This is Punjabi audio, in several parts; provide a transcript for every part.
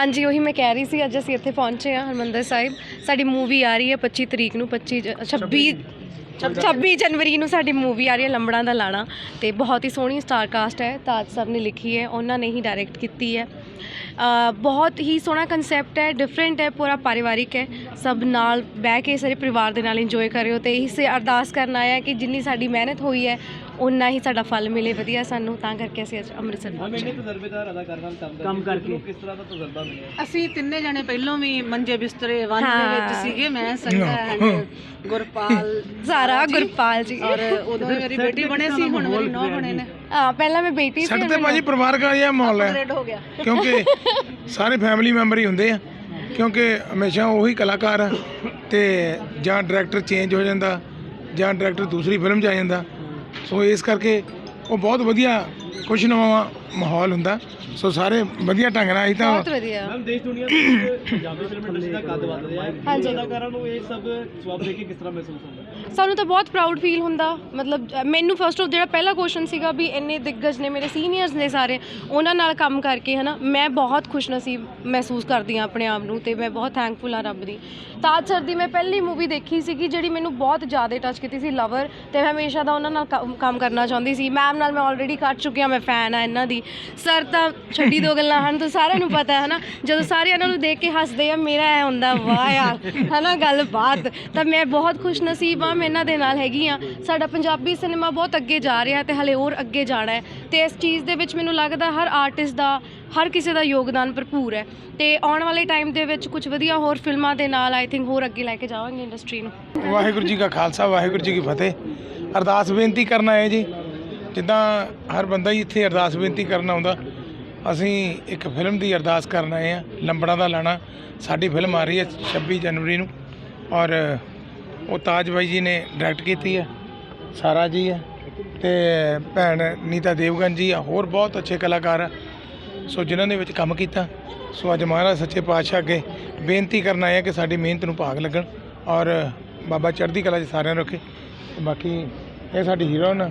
ਹਾਂਜੀ ਉਹੀ ਮੈਂ ਕਹਿ ਰਹੀ ਸੀ ਅੱਜ ਅਸੀਂ ਇੱਥੇ ਪਹੁੰਚੇ ਹਾਂ ਹਰਮੰਦਰ ਸਾਹਿਬ। ਸਾਡੀ ਮੂਵੀ ਆ ਰਹੀ ਹੈ 25 ਤਰੀਕ ਨੂੰ 25 ਜ- 26 26 ਜਨਵਰੀ ਨੂੰ ਸਾਡੀ ਮੂਵੀ ਆ ਰਹੀ ਹੈ ਲੰਬੜਾਂ ਦਾ ਲਾਣਾ। ਤੇ ਬਹੁਤ ਹੀ ਸੋਹਣੀ ਸਟਾਰ ਕਾਸਟ ਹੈ ਤਾਜ ਸਰ ਨੇ ਲਿਖੀ ਹੈ ਉਹਨਾਂ ਨੇ ਹੀ ਡਾਇਰੈਕਟ ਕੀਤੀ ਹੈ। ਅ, ਬਹੁਤ ਹੀ ਸੋਹਣਾ ਕਨਸੈਪਟ ਹੈ ਡਿਫਰੈਂਟ ਹੈ ਪੂਰਾ ਪਰਿਵਾਰਿਕ ਹੈ। ਸਭ ਨਾਲ ਬਹਿ ਕੇ ਸਾਰੇ ਪਰਿਵਾਰ ਦੇ ਨਾਲ ਇੰਜੋਏ ਕਰਿਓ ਤੇ ਇਸੇ ਅਰਦਾਸ ਕਰਨ ਆਇਆ ਕਿ ਜਿੰਨੀ ਸਾਡੀ ਮਿਹਨਤ ਹੋਈ ਹੈ ਉਨਾ ਹੀ ਸਾਡਾ ਫਲ ਮਿਲੇ ਵਧੀਆ ਸਾਨੂੰ ਤਾਂ ਕਰਕੇ ਅਸੀਂ ਅੱਜ ਅੰਮ੍ਰਿਤਸਰ ਪਹੁੰਚੇ। ਕੰਮ ਕਰਕੇ ਕਿਸ ਤਰ੍ਹਾਂ ਦਾ ਤਜਰਬਾ ਮਿਲਿਆ? ਅਸੀਂ ਤਿੰਨੇ ਜਣੇ ਪਹਿਲਾਂ ਵੀ ਮੰਜੇ ਬਿਸਤਰੇ ਵਨ ਦੇ। ਵਿੱਚ ਸੀਗੇ ਮੈਂ ਸੰਗਾ ਗੁਰਪਾਲ ਸਾਰਾ ਗੁਰਪਾਲ ਜੀ। ਔਰ ਉਦੋਂ ਮੇਰੀ ਬੇਟੀ ਬਣੇ ਸੀ ਹੁਣ ਮੇਰੀ ਨੌ ਬਣੇ ਨੇ। ਹਾਂ ਪਹਿਲਾਂ ਮੈਂ ਬੇਟੀ ਸੀ ਸਾਡੇ ਤੇ ਭਾਜੀ ਪਰਿਵਾਰਕ ਜਿਹਾ ਮਾਹੌਲ ਹੈ। ਅਪਗ੍ਰੇਡ ਹੋ ਗਿਆ। ਕਿਉਂਕਿ ਸਾਰੇ ਫੈਮਿਲੀ ਮੈਂਬਰ ਹੀ ਹੁੰਦੇ ਆ। ਕਿਉਂਕਿ ਹਮੇਸ਼ਾ ਉਹੀ ਕਲਾਕਾਰ ਆ ਤੇ ਜਾਂ ਡਾਇਰੈਕਟਰ ਚੇਂਜ ਹੋ ਜਾਂਦਾ ਜਾਂ ਡਾਇਰੈਕਟਰ ਦੂਸਰੀ ਫਿਲਮ 'ਚ ਆ ਜਾਂਦਾ। ਸੋ ਇਸ ਕਰਕੇ ਉਹ ਬਹੁਤ ਵਧੀਆ ਖੁਸ਼ਨੁਮਾ ਮਾਹੌਲ ਹੁੰਦਾ। ਸੋ ਸਾਰੇ ਵਧੀਆ ਢੰਗ ਨਾਲ ਅਸੀਂ ਤਾਂ ਬਹੁਤ ਵਧੀਆ। ਦੇਸ਼ ਦੁਨੀਆ ਦੇ ਪੰਜਾਬੀ ਫਿਲਮ ਇੰਡਸਟਰੀ ਦਾ ਕੱਦ ਵੱਧ ਰਿਹਾ ਹੈ। ਹਾਂਜੀ। ਅਦਾਕਾਰਾਂ ਨੂੰ ਇਹ ਸਭ ਜਵਾਬ ਦੇ ਕੇ ਕਿਸ ਤਰ੍ਹਾਂ ਮਹਿਸੂਸ ਹੁੰਦਾ? ਹੈ ਸਾਨੂੰ ਤਾਂ ਬਹੁਤ ਪ੍ਰਾਊਡ ਫੀਲ ਹੁੰਦਾ। ਮਤਲਬ ਅ, ਮੈਨੂੰ ਫਸਟ ਆਫ ਜਿਹੜਾ ਪਹਿਲਾ ਕੁਐਸਚਨ ਸੀਗਾ ਵੀ ਇੰਨੇ ਦਿੱਗਜ ਨੇ ਮੇਰੇ ਸੀਨੀਅਰਸ ਨੇ ਸਾਰੇ ਉਹਨਾਂ ਨਾਲ ਕੰਮ ਕਰਕੇ ਹਨਾ ਮੈਂ ਬਹੁਤ ਖੁਸ਼ਨਸੀਬ ਮਹਿਸੂਸ ਕਰਦੀ ਹਾਂ ਆਪਣੇ ਆਪ ਨੂੰ ਤੇ ਮੈਂ ਬਹੁਤ ਥੈਂਕਫੁਲ ਹਾਂ ਰੱਬ ਦੀ। ਤਾਜ ਸਰ ਦੀ ਮੈਂ ਪਹਿਲੀ ਮੂਵੀ ਦੇਖੀ ਸੀਗੀ ਜਿਹੜੀ ਮੈਨੂੰ ਬਹੁਤ ਜ਼ਿਆਦਾ ਟੱਚ ਕੀਤੀ ਸੀ ਲਵਰ ਤੇ ਮੈਂ ਹਮੇਸ਼ਾ ਦਾ ਉਹਨਾਂ ਨਾਲ ਕੰਮ- ਕੰਮ ਕਰਨਾ ਚਾਹੁੰਦੀ ਸੀ। ਮੈਮ ਨਾਲ ਮੈਂ ਆਲਰੇਡੀ ਕਰ ਚੁੱਕੀ ਹਾਂ ਮੈਂ ਫੈਨ ਆ ਇਹਨਾਂ ਦੀ। ਸਰ ਤਾਂ ਛੱਡੀ ਦੋ ਗੱਲਾਂ, ਹਨ, ਤਾਂ ਸਾਰਿਆਂ ਨੂੰ ਪਤਾ ਹੈ, ਹਨਾ। ਜਦੋਂ ਸਾਰੇ ਇਹਨਾਂ ਨੂੰ ਦੇਖ ਕੇ ਹੱਸਦੇ ਆ, ਮੇਰਾ ਐ ਹੁੰਦਾ, ਵਾਹ ਯਾਰ, ਹਨਾ ਗੱਲ ਬਾਤ ਤਾਂ ਮੈਂ ਬਹੁਤ ਖੁਸ਼ ਨਸੀਬ ਆ ਮੈਂ ਇਹਨਾਂ ਦੇ ਨਾਲ ਹੈਗੀ ਆ ਸਾਡਾ ਪੰਜਾਬੀ ਸਿਨੇਮਾ ਬਹੁਤ ਅੱਗੇ ਜਾ ਰਿਹਾ ਤੇ ਹਲੇ ਹੋਰ ਅੱਗੇ ਜਾਣਾ ਹੈ। ਤੇ ਇਸ ਚੀਜ਼ ਦੇ ਵਿੱਚ ਮੈਨੂੰ ਲੱਗਦਾ ਹਰ ਆਰਟਿਸਟ ਦਾ, ਹਰ ਕਿਸੇ ਦਾ ਯੋਗਦਾਨ ਭਰਪੂਰ ਹੈ। ਤੇ ਆਉਣ ਵਾਲੇ ਟਾਈਮ ਦੇ ਵਿੱਚ ਕੁਝ ਵਧੀਆ ਹੋਰ ਫਿਲਮਾਂ ਦੇ ਨਾਲ ਆਈ ਥਿੰਕ ਹੋਰ ਅੱਗੇ ਲੈ ਕੇ ਜਾਵਾਂਗੇ ਇੰਡਸਟਰੀ ਨੂੰ। ਵਾਹਿਗੁਰੂ ਜੀ ਕਾ ਖਾਲਸਾ, ਵਾਹਿਗੁਰੂ ਜੀ ਕੀ ਫਤਿਹ। ਅਰਦਾਸ ਬੇਨਤੀ ਕਰਨਾ ਹੈ ਜੀ ਜਿੱਦਾਂ ਹਰ ਬੰਦਾ ਹੀ ਇੱਥੇ ਅਰਦਾਸ ਬੇਨਤੀ ਕਰਨ ਆਉਂਦਾ, ਅਸੀਂ ਇੱਕ ਫਿਲਮ ਦੀ ਅਰਦਾਸ ਕਰਨ ਆਏ ਆ ਲੰਬੜਾ ਦਾ ਲਾਣਾ। ਸਾਡੀ ਫਿਲਮ ਆ ਰਹੀ ਹੈ 26 ਜਨਵਰੀ ਨੂੰ ਔਰ ਉਹ ਤਾਜ ਬਾਈ ਜੀ ਨੇ ਡਾਇਰੈਕਟ ਕੀਤੀ ਹੈ, ਸਾਰਾ ਜੀ ਹੈ ਤੇ ਭੈਣ ਨੀਤਾ ਦੇਵਗਨ ਜੀ ਆ, ਹੋਰ ਬਹੁਤ ਅੱਛੇ ਕਲਾਕਾਰ ਆ। ਸੋ ਜਿਨ੍ਹਾਂ ਨੇ ਵਿੱਚ ਕੰਮ ਕੀਤਾ, ਸੋ ਅੱਜ ਮਹਾਰਾਜ ਸੱਚੇ ਪਾਤਸ਼ਾਹ ਅੱਗੇ ਬੇਨਤੀ ਕਰਨ ਆਏ ਆ ਕਿ ਸਾਡੀ ਮਿਹਨਤ ਨੂੰ ਭਾਗ ਲੱਗਣ ਔਰ ਬਾਬਾ ਚੜ੍ਹਦੀ ਕਲਾ 'ਚ ਸਾਰਿਆਂ ਨੂੰ ਰੱਖੇ। ਬਾਕੀ ਇਹ ਸਾਡੀ ਹੀਰੋਇਨ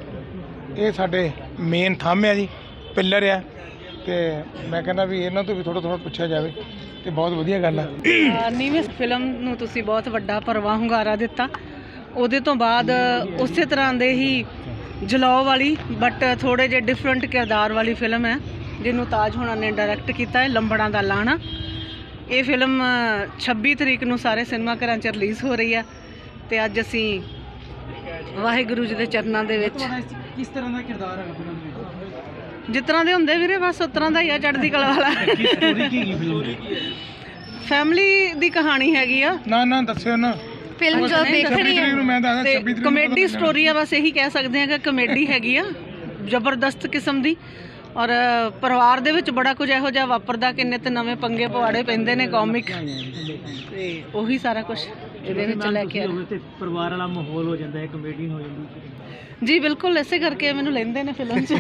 ਇਹ ਸਾਡੇ ਮੇਨ ਥੰਮ ਆ ਜੀ ਪਿੱਲਰ ਆ। ਤੇ ਮੈਂ ਕਹਿੰਦਾ ਵੀ ਇਹਨਾਂ ਤੋਂ ਵੀ ਥੋੜਾ ਥੋੜਾ ਪੁੱਛਿਆ ਜਾਵੇ ਤੇ ਬਹੁਤ ਵਧੀਆ ਗੱਲ ਆ। ਅਹ ਨੀਵੇਂ ਫਿਲਮ ਨੂੰ ਤੁਸੀਂ ਬਹੁਤ ਵੱਡਾ ਪਰਵਾਹ ਹੁੰਗਾਰਾ ਦਿੱਤਾ। ਉਹਦੇ ਤੋਂ ਬਾਅਦ ਉਸੇ ਤਰ੍ਹਾਂ ਦੇ ਹੀ ਜਲਾਓ ਵਾਲੀ ਬਟ ਥੋੜੇ ਜਿਹੇ ਡਿਫਰੈਂਟ ਕਿਰਦਾਰ ਵਾਲੀ ਫਿਲਮ ਹੈ ਜਿਹਨੂੰ ਤਾਜ ਹੋਣਾ ਨੇ ਡਾਇਰੈਕਟ ਕੀਤਾ ਹੈ ਲੰਬੜਾਂ ਦਾ ਲਾਣਾ। ਇਹ ਫਿਲਮ ਅ, 26 ਤਰੀਕ ਨੂੰ ਸਾਰੇ ਸਿਨੇਮਾ ਘਰਾਂ 'ਚ ਰਿਲੀਜ਼ ਹੋ ਰਹੀ ਆ ਤੇ ਅੱਜ ਅਸੀਂ ਵਾਹਿਗੁਰੂ ਜੀ ਦੇ ਚਰਨਾਂ ਦੇ ਵਿੱਚ। ਕਿਸ ਤਰ੍ਹਾਂ ਦਾ ਕਿਰਦਾਰ ਹੈ ਫਿਲਮ ਵਿੱਚ? ਜਿਸ ਤਰ੍ਹਾਂ ਦੇ ਹੁੰਦੇ ਵੀਰੇ ਬਸ ਉਸ ਤਰ੍ਹਾਂ ਦਾ ਹੀ ਆ ਚੜ੍ਹਦੀ ਕਲਾ ਵਾਲਾ। ਕੀ ਸਟੋਰੀ ਕੀ ਕੀ ਫਿਲਮ ਦੀ? ਫੈਮਿਲੀ ਦੀ ਕਹਾਣੀ ਹੈਗੀ ਆ। ਨਾ ਨਾ ਦੱਸਿਓ ਨਾ। ਫਿਲਮ ਜੋ ਦੇਖਣੀ 26 ਹੈ। ਤੇ 26 ਤਰੀਕ ਨੂੰ ਕਮੇਡੀ। ਸਟੋਰੀ ਆ ਬਸ ਇਹੀ ਕਹਿ ਸਕਦੇ ਆ ਕਿ ਕਮੇਡੀ ਹੈਗੀ ਆ ਜ਼ਬਰਦਸਤ ਕਿਸਮ ਦੀ। ਔਰ ਪਰਿਵਾਰ ਦੇ ਵਿੱਚ ਬੜਾ ਕੁਝ ਇਹੋ ਜਿਹਾ ਵਾਪਰਦਾ ਕਿ ਨਿਤ ਨਵੇਂ ਪੰਗੇ ਪਵਾੜੇ ਪੈਂਦੇ ਨੇ ਕਾਮਿਕ। ਤੇ ਉਹੀ ਸਾਰਾ ਕੁਝ ਇਹਦੇ ਵਿੱਚ ਲੈ ਕੇ ਆਏ ਤੇ ਪਰਿਵਾਰ ਵਾਲਾ ਮਾਹੌਲ ਹੋ ਜਾਂਦਾ ਹੈ ਕਮੇਡੀ ਹੋ ਜਾਂਦੀ ਜੀ ਬਿਲਕੁਲ ਇਸੇ ਕਰਕੇ ਮੈਨੂੰ ਲੈਂਦੇ ਨੇ ਫਿਲਮ 'ਚ।